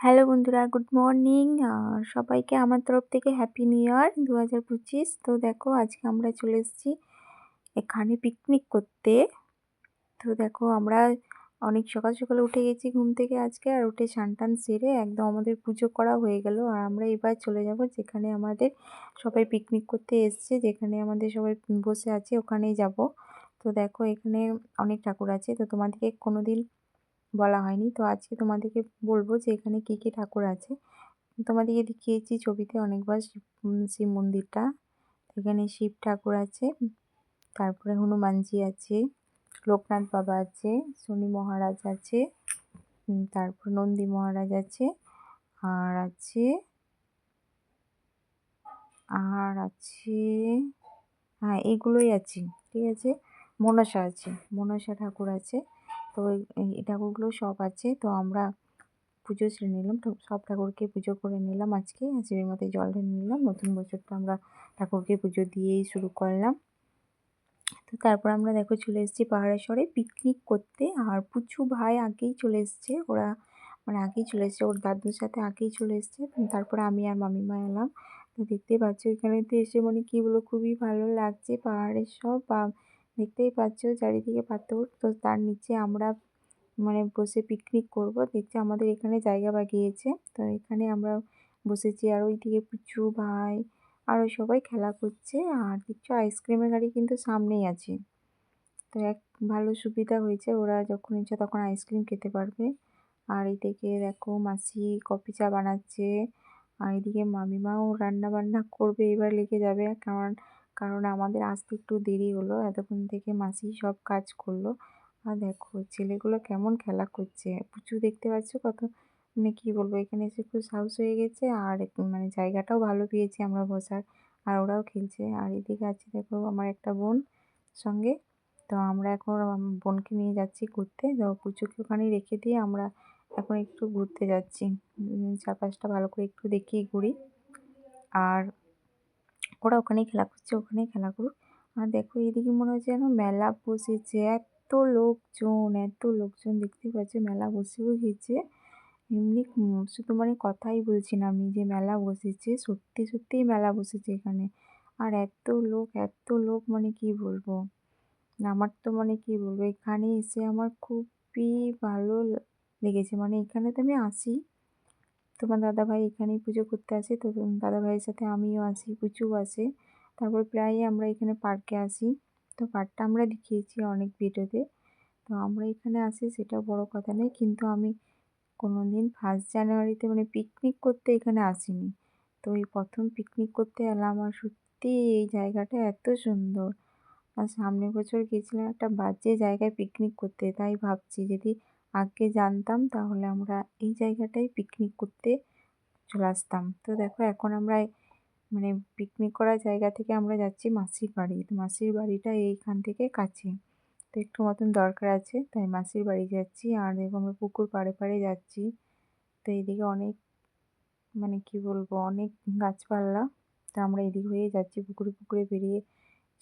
Hello বন্ধুরা, good morning. সবাইকে আমার তরফ থেকে হ্যাপি নিউ ইয়ার দু হাজার পঁচিশ। তো দেখো, আজকে আমরা চলে এসেছি এখানে পিকনিক করতে। তো দেখো, আমরা অনেক সকাল সকালে উঠে গেছি ঘুম থেকে আজকে, আর উঠে টান সেরে একদম আমাদের পুজো করা হয়ে গেল। আর আমরা এবার চলে যাব যেখানে আমাদের সবাই পিকনিক করতে এসছে, যেখানে আমাদের সবাই বসে আছে, ওখানেই যাব। তো দেখো, এখানে অনেক ঠাকুর আছে। তো তোমাদেরকে কোনো দিন বলা হয়নি। তো আজকে তোমাদেরকে বলব যে এখানে কী কী ঠাকুর আছে। তোমাদেরকে দেখিয়েছি ছবিতে অনেকবার শিব মন্দিরটা। এখানে শিব ঠাকুর আছে, তারপরে হনুমানজি আছে, লোকনাথ বাবা আছে, শনি মহারাজ আছে তারপর নন্দী মহারাজ আছে, আর আছে আর আছে হ্যাঁ এগুলোই আছে, ঠিক আছে? মনসা আছে, মনসা ঠাকুর আছে। তো এই ঠাকুরগুলো সব আছে। তো আমরা পুজো সেরে নিলাম। সব ঠাকুরকে পুজো করে নিলাম আজকে। শিবের মাথায় জল ঢেলে নিলাম। নতুন বছরটা আমরা ঠাকুরকে পুজো দিয়েই শুরু করলাম। তো তারপর আমরা দেখো চলে এসেছি পাহাড়েশ্বরে পিকনিক করতে। আর পুচু ভাই আগেই চলে এসছে। ওরা মানে আগেই চলে এসছে। ওর দাদুর সাথে আগেই চলে এসছে। তারপরে আমি আর মামিমা এলাম। তো দেখতেই পাচ্ছ এখানেতে এসে মানে কী বলো, খুবই ভালো লাগছে পাহাড়ের সব। দেখতেই পাচ্ছ চারিদিকে পাথর। তো তার নিচে আমরা মানে বসে পিকনিক করব। দেখছি আমাদের এখানে জায়গা বাগিয়েছে। তো এখানে আমরা বসেছি আর ওইদিকে পুচু ভাই আরও সবাই খেলা করছে। আর দেখছ আইসক্রিমের গাড়ি কিন্তু সামনেই আছে। তো এক ভালো সুবিধা হয়েছে ওরা যখন ইচ্ছা তখন আইসক্রিম খেতে পারবে। আর এদিকে দেখো মাসি কফি চা বানাচ্ছে। আর এদিকে মামিমাও রান্না বান্না করবে, এবার লেগে যাবে। কারণ কারণ আমাদের আসতে একটু দেরি হলো, এতক্ষণ থেকে মাসি সব কাজ করল। আর দেখো, ছেলেগুলো কেমন খেলা করছে? প্রচুর দেখতে পাচ্ছ কত? মানে কী বলব, এখানে এসে খুব সাহস হয়ে গেছে আর মানে জায়গাটাও ভালো পেয়েছি আমরা বসার। আর ওরাও খেলছে। আর এদিকে আছে দেখো আমার একটা বোন সঙ্গে। তো আমরা এখন বোনকে নিয়ে যাচ্ছি ঘুরতে। তো পুচুকে ওখানে রেখে দিয়ে আমরা এখন একটু ঘুরতে যাচ্ছি। চারপাশটা ভালো করে একটু দেখিয়ে ঘুরি। আর ওরা ওখানেই খেলা করছে, ওখানেই খেলা করুক। আর দেখো এদিকে মনে হচ্ছে যেন মেলা বসেছে, এত লোকজন এত লোকজন দেখতে পাচ্ছে মেলা বসেও গেছে এমনি শুধু মানে কথাই বলছি না আমি যে মেলা বসেছে, সত্যি সত্যিই মেলা বসেছে এখানে। আর এত লোক এত লোক মানে কি বলব? আমার তো মানে কি বলব, এখানে এসে আমার খুবই ভালো লেগেছে। মানে এখানে তো আমি আসি তোমার দাদাভাই এখানেই পুজো করতে আসে, তো দাদাভাইয়ের সাথে আমিও আসি পুচু আসে। তারপর প্রায়ই আমরা এখানে পার্কে আসি। তো পার্কটা আমরা দেখিয়েছি অনেক ভিডিওতে। তো আমরা এখানে আসি সেটা বড় কথা নেই কিন্তু আমি কোনো দিন ফার্স্ট জানুয়ারিতে মানে পিকনিক করতে এখানে আসিনি। তো এই প্রথম পিকনিক করতে এলাম আর সত্যি এই জায়গাটা এত সুন্দর। আর সামনের বছর গেছিলাম একটা বাজে জায়গায় পিকনিক করতে, তাই ভাবছি যদি আগে জানতাম তাহলে আমরা এই জায়গাটায় পিকনিক করতে চলে আসতাম। তো দেখো এখন আমরা মানে পিকনিক করার জায়গা থেকে আমরা যাচ্ছি মাসির বাড়ি। তো মাসির বাড়িটা এইখান থেকে কাছে। তো একটু মতন দরকার আছে, তাই মাসির বাড়ি যাচ্ছি। আর দেখো আমরা পুকুর পাড়ে পাড়ে যাচ্ছি। তো এইদিকে অনেক মানে কি বলব, অনেক গাছপালা। তো আমরা এদিক হয়ে যাচ্ছি, পুকুরে পুকুরে বেরিয়ে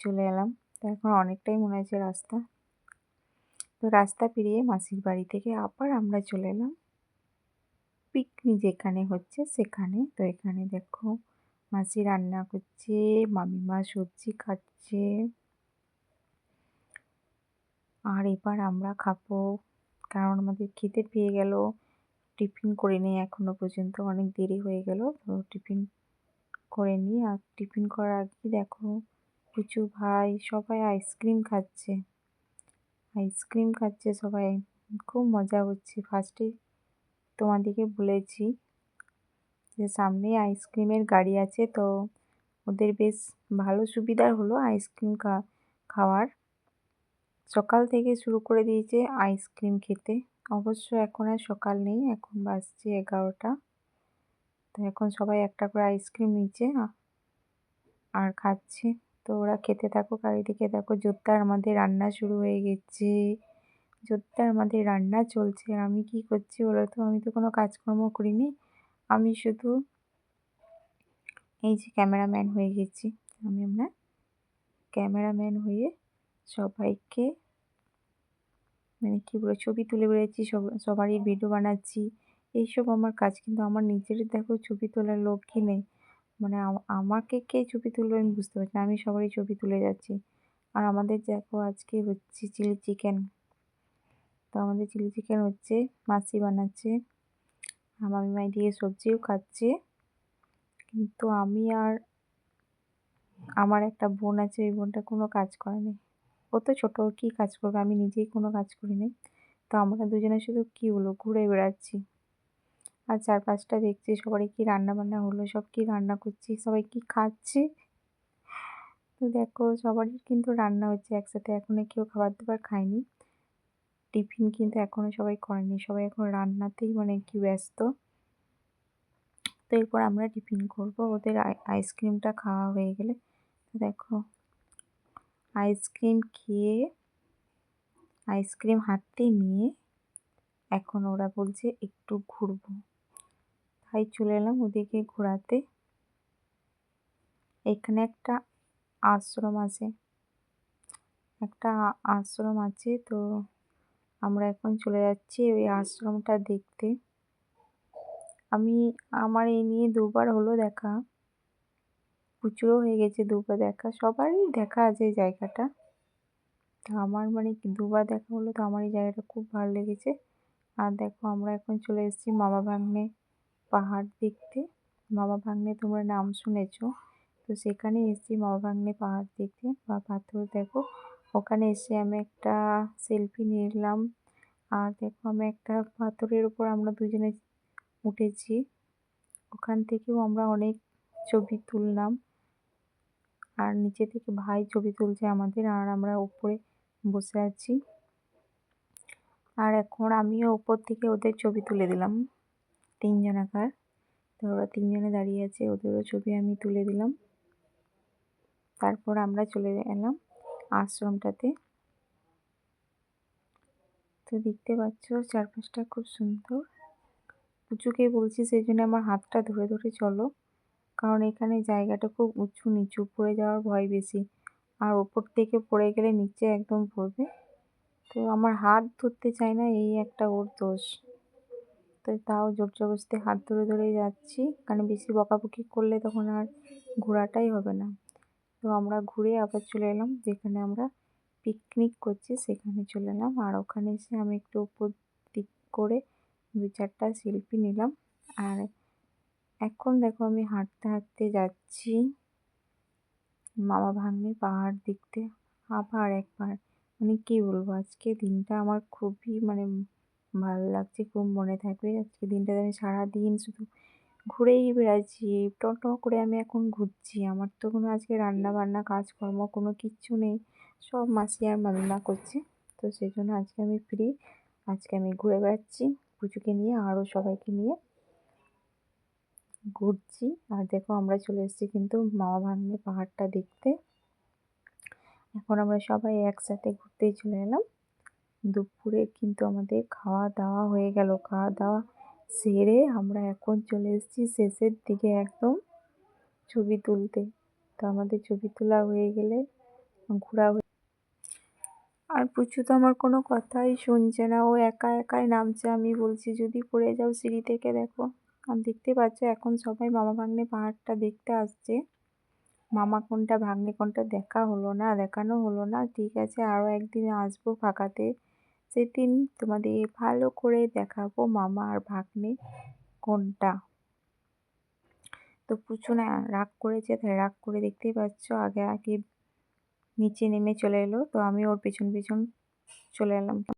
চলে এলাম। তো এখন অনেকটাই মনে হচ্ছে রাস্তা। তো রাস্তা পেরিয়ে মাসির বাড়ি থেকে আবার আমরা চলে এলাম। পিকনিক যেখানে হচ্ছে সেখানে। তো এখানে দেখো মাসি রান্না করছে, মামিমা সবজি কাটছে আর এবার আমরা খাব, কারণ আমাদের খেতে পেয়ে গেল। টিফিন করে নিই এখনও পর্যন্ত, অনেক দেরি হয়ে গেল। তো টিফিন করে নিই আর টিফিন করার আগে দেখো কিছু ভাই সবাই আইসক্রিম খাচ্ছে। আইসক্রিম খাচ্ছে সবাই। খুব মজা হচ্ছে। ফার্স্টে তোমাদেরকে বলেছি যে, সামনেই আইসক্রিমের গাড়ি আছে, তো ওদের বেশ ভালো সুবিধা হলো আইসক্রিম খাওয়ার। সকাল থেকে শুরু করে দিয়েছে আইসক্রিম খেতে। অবশ্য এখন আর সকাল নেই, এখন বাজছে এগারোটা। তো এখন সবাই একটা করে আইসক্রিম নিচ্ছে আর খাচ্ছে। তো ওরা খেতে থাকুক আর এদিকে দেখো জোরদার আমাদের রান্না শুরু হয়ে গেছে। জোরদার আমাদের রান্না চলছে। আমি কি করছি বলো তো? আমি তো কোনো কাজকর্ম করিনি। আমি শুধু এই যে ক্যামেরাম্যান হয়ে গেছি। আমি আমরা ক্যামেরাম্যান হয়ে সবাইকে মানে কী বলে ছবি তুলে বেড়াচ্ছি সবারই ভিডিও বানাচ্ছি। এইসব আমার কাজ। কিন্তু আমার নিজের দেখো ছবি তোলার লোকই নেই। মানে আমাকে কে ছবি তুলবে আমি বুঝতে পারছি না। আমি সবারই ছবি তুলে যাচ্ছি। আর আমাদের দেখো আজকে হচ্ছে চিলি চিকেন। তো আমাদের চিলি চিকেন হচ্ছে মাসি বানাচ্ছে। মামি মাই দিয়ে সবজিও খাচ্ছে। কিন্তু আমি আর আমার একটা বোন আছে, ওই বোনটা কোনো কাজ করেনি ও তো ছোটো কী কাজ করবে? আমি নিজেই কোনো কাজ করিনি তো আমরা দুজনে শুধু কী হলো ঘুরে বেড়াচ্ছি। আর চারপাশটা দেখছি সবারই কী রান্না বান্না হলো, সব কী রান্না করছি, সবাই কী খাচ্ছে? তো দেখো, সবারই কিন্তু রান্না হচ্ছে একসাথে এখনও কেউ খাবার দাবার খায়নি। টিফিন কিন্তু এখনও সবাই করেনি, সবাই এখন রান্নাতেই মানে কি ব্যস্ত। তো এরপর আমরা টিফিন করব, ওদের আইসক্রিমটা খাওয়া হয়ে গেলে। দেখো, আইসক্রিম খেয়ে, আইসক্রিম হাতে নিয়ে এখন ওরা বলছে একটু ঘুরবো। তাই চলে এলাম ওদিকে ঘোরাতে? এখানে একটা আশ্রম আছে। একটা আশ্রম আছে তো আমরা এখন চলে যাচ্ছি ওই আশ্রমটা দেখতে। আমি, আমার এই নিয়ে দুবার হলো দেখা। প্রচুরও হয়ে গেছে দুবার দেখা। সবারই দেখা আছে এই জায়গাটা। তো আমার মানে দুবার দেখা হলো তো আমার এই জায়গাটা খুব ভালো লেগেছে। আর দেখো আমরা এখন চলে এসেছি মামা ভাগ্নে পাহাড় দেখতে। মামা ভাগ্নে, তোমরা নাম শুনেছ। তো সেখানে এসেছি মামা ভাগ্নে পাহাড় দেখতে। বা পাথর দেখো। ওখানে এসে আমি একটা সেলফি নিলাম আর দেখো, আমি একটা পাথরের উপর আমরা দুজনে উঠেছি। ওখান থেকেও আমরা অনেক ছবি তুললাম। আর নিচে থেকে ভাই ছবি তুলছে আমাদের। আর আমরা উপরে বসে আছি। আর এখন আমিও উপর থেকে ওদের ছবি তুলে দিলাম। তিনজনাকার তো ওরা তিনজনে দাঁড়িয়ে আছে, ওদেরও ছবি আমি তুলে দিলাম। তারপর আমরা চলে এলাম আশ্রমটাতে। তো দেখতে পাচ্ছ, চারপাশটা খুব সুন্দর। পুচুকে বলছি সেই জন্য আমার হাতটা ধরে ধরে চলো, কারণ এখানে জায়গাটা খুব উঁচু নিচু, পড়ে যাওয়ার ভয় বেশি। আর ওপর থেকে পড়ে গেলে নিচে একদম পড়বে। তো আমার হাত ধরতে চায় না, এই একটা ওর দোষ। তো তাও জোর জবস্তি হাত ধরে ধরে যাচ্ছি। কারণ বেশি বকাবকি করলে তখন আর ঘোরাটাই হবে না। তো আমরা ঘুরে আবার চলে এলাম, যেখানে আমরা পিকনিক করছি, সেখানে চলে এলাম। আর ওখানে এসে আমি একটু উপর দিক করে দু চারটা সেলফি নিলাম। আর এখন দেখো আমি হাঁটতে হাঁটতে যাচ্ছি। মামা ভাগ্নে পাহাড় দেখতে আবার একবার। মানে কী বলব, আজকে দিনটা আমার খুবই মানে ভালো লাগছে, খুব মনে থাকবে। আজকে দিনটাতে আমি সারাদিন শুধু ঘুরেই বেড়াচ্ছি। টো করে আমি এখন ঘুরছি। আমার তো কোনো আজকে রান্না বান্না কাজকর্ম কোনো কিচ্ছু নেই। সব মাসি আর মামিমা করছে। তো সেই জন্য আজকে আমি ফ্রি আজকে আমি ঘুরে বেড়াচ্ছি। পুজোকে নিয়ে, আরও সবাইকে নিয়ে ঘুরছি। আর দেখো আমরা চলে এসেছি কিন্তু মামা ভাগ্নে পাহাড়টা দেখতে। এখন আমরা সবাই একসাথে ঘুরতেই চলে এলাম। দুপুরে কিন্তু আমাদের খাওয়া দাওয়া হয়ে গেল। খাওয়া দাওয়া সেরে আমরা এখন চলে এসেছি শেষের দিকে একদম ছবি তুলতে। তো আমাদের ছবি তোলা হয়ে গেলে ঘোরা হয়ে আর পুচু তো আমার কোনো কথাই শুনছে না। ও একা একাই নামছে। আমি বলছি, যদি পড়ে যাও সিঁড়ি থেকে দেখো। আর দেখতে পাচ্ছ, এখন সবাই মামা ভাগ্নে পাহাড়টা দেখতে আসছে। মামা কোনটা, ভাগ্নে কোনটা দেখা হলো না, দেখানো হলো না। ঠিক আছে, আরও একদিন আসব ফাঁকাতে। সেদিন তোমাদের ভালো করে দেখাবো মামা আর ভাগ্নে কোনটা। তো পুচু না রাগ করেছে, তাই রাগ করে দেখতেই পাচ্ছ, আগে আগে নিচে নেমে চলে এলো, তো আমি ওর পিছন পিছন চলে এলাম।